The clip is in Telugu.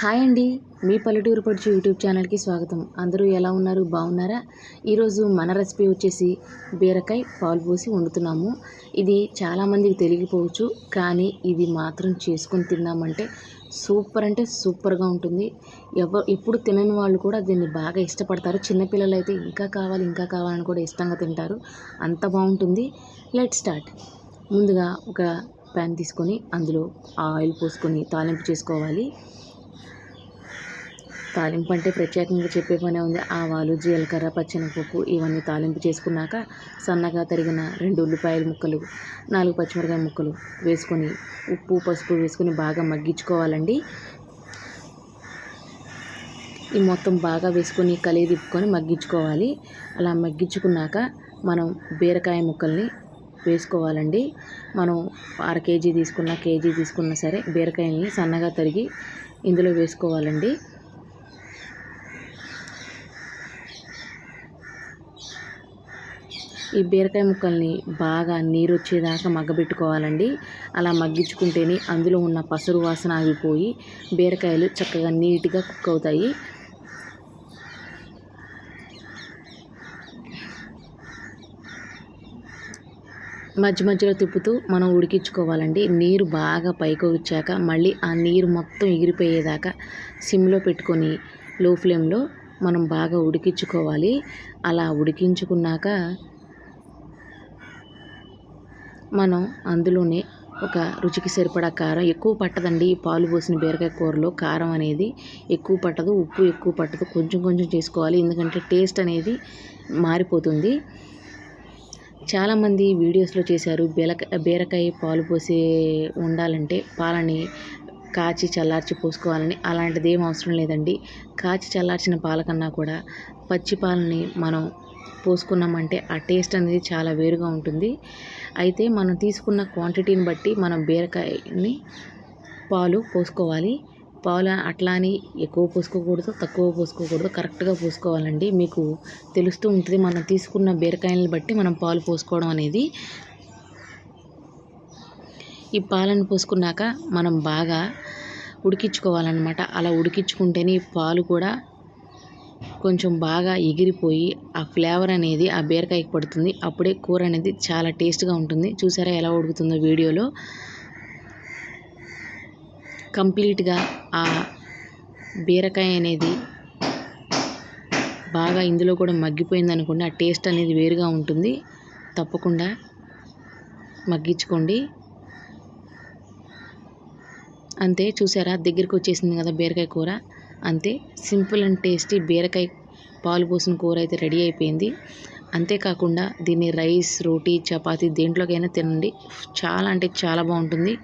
హాయ్ అండి. మీ పల్లెటూరు పడుచు యూట్యూబ్ ఛానల్కి స్వాగతం. అందరూ ఎలా ఉన్నారు? బాగున్నారా ఈరోజు మన రెసిపీ వచ్చేసి బీరకాయ పాలు పోసి వండుతున్నాము. ఇది చాలామందికి తెలియకపోవచ్చు కానీ ఇది మాత్రం చేసుకొని తిన్నామంటే సూపర్ అంటే సూపర్గా ఉంటుంది. ఎవ ఎప్పుడు తినని వాళ్ళు కూడా దీన్ని బాగా ఇష్టపడతారు. చిన్నపిల్లలు అయితే ఇంకా కావాలి ఇంకా కావాలని కూడా ఇష్టంగా తింటారు. అంత బాగుంటుంది లెట్ స్టార్ట్. ముందుగా ఒక ప్యాన్ తీసుకొని అందులో ఆయిల్ పోసుకొని తాలింపు చేసుకోవాలి. తాలింపు అంటే ప్రత్యేకంగా చెప్పే పనే ఉంది. ఆవాలు జీలకర్ర పచ్చెనపప్పు ఇవన్నీ తాలింపు చేసుకున్నాక సన్నగా తరిగిన రెండు ఉల్లిపాయల ముక్కలు నాలుగు పచ్చిమిరకాయ ముక్కలు వేసుకొని ఉప్పు పసుపు వేసుకొని బాగా మగ్గించుకోవాలండి. ఈ మొత్తం బాగా వేసుకొని కలిగి తిప్పుకొని మగ్గించుకోవాలి. అలా మగ్గించుకున్నాక మనం బీరకాయ ముక్కల్ని వేసుకోవాలండి. మనం అర కేజీ తీసుకున్న కేజీ తీసుకున్నా సరే బీరకాయల్ని సన్నగా తరిగి ఇందులో వేసుకోవాలండి. ఈ బీరకాయ ముక్కల్ని బాగా నీరు వచ్చేదాకా మగ్గబెట్టుకోవాలండి. అలా మగ్గించుకుంటేనే అందులో ఉన్న పసరు వాసన ఆగిపోయి బీరకాయలు చక్కగా నీట్గా కుక్ అవుతాయి. మధ్య మధ్యలో తిప్పుతూ మనం ఉడికించుకోవాలండి. నీరు బాగా పైకి వచ్చాక మళ్ళీ ఆ నీరు మొత్తం ఎగిరిపోయేదాకా సిమ్లో పెట్టుకొని లో ఫ్లేమ్లో మనం బాగా ఉడికించుకోవాలి. అలా ఉడికించుకున్నాక మనం అందులోనే ఒక రుచికి సరిపడా కారం ఎక్కువ పట్టదండి. ఈ పాలు పోసిన బీరకాయ కూరలో కారం అనేది ఎక్కువ పట్టదు ఉప్పు ఎక్కువ పట్టదు. కొంచెం కొంచెం చేసుకోవాలి. ఎందుకంటే టేస్ట్ అనేది మారిపోతుంది. చాలామంది వీడియోస్లో చేశారు బీరకాయ బీరకాయ పాలు పోసి ఉండాలంటే పాలని కాచి చల్లార్చి పోసుకోవాలని. అలాంటిది ఏం అవసరం లేదండి. కాచి చల్లార్చిన పాల కన్నా కూడా పచ్చి పాలని మనం పోసుకున్నామంటే ఆ టేస్ట్ అనేది చాలా వేరుగా ఉంటుంది. అయితే మనం తీసుకున్న క్వాంటిటీని బట్టి మనం బీరకాయని పాలు పోసుకోవాలి. పాలు అట్లా అని ఎక్కువ పోసుకోకూడదు తక్కువ పోసుకోకూడదు కరెక్ట్గా పోసుకోవాలండి. మీకు తెలుస్తూ ఉంటుంది మనం తీసుకున్న బీరకాయలను బట్టి మనం పాలు పోసుకోవడం అనేది. ఈ పాలను పోసుకున్నాక మనం బాగా ఉడికించుకోవాలన్నమాట. అలా ఉడికించుకుంటేనే పాలు కూడా కొంచెం బాగా ఎగిరిపోయి ఆ ఫ్లేవర్ అనేది ఆ బీరకాయకి పడుతుంది. అప్పుడే కూర అనేది చాలా టేస్ట్గా ఉంటుంది. చూసారా ఎలా ఉడుకుతుందో వీడియోలో? కంప్లీట్గా ఆ బీరకాయ అనేది బాగా ఇందులో కూడా మగ్గిపోయింది అనుకోండి ఆ టేస్ట్ అనేది వేరుగా ఉంటుంది. తప్పకుండా మగ్గించుకోండి. అంతే చూసారా? దగ్గరికి వచ్చేసింది కదా బీరకాయ కూర. అంతే. సింపుల్ అండ్ టేస్టీ బీరకాయ పాలు పోసిన కూర అయితే రెడీ అయిపోయింది. అంతేకాకుండా దీన్ని రైస్ రోటీ చపాతీ దేంట్లోకైనా తినండి. చాలా అంటే చాలా బాగుంటుంది.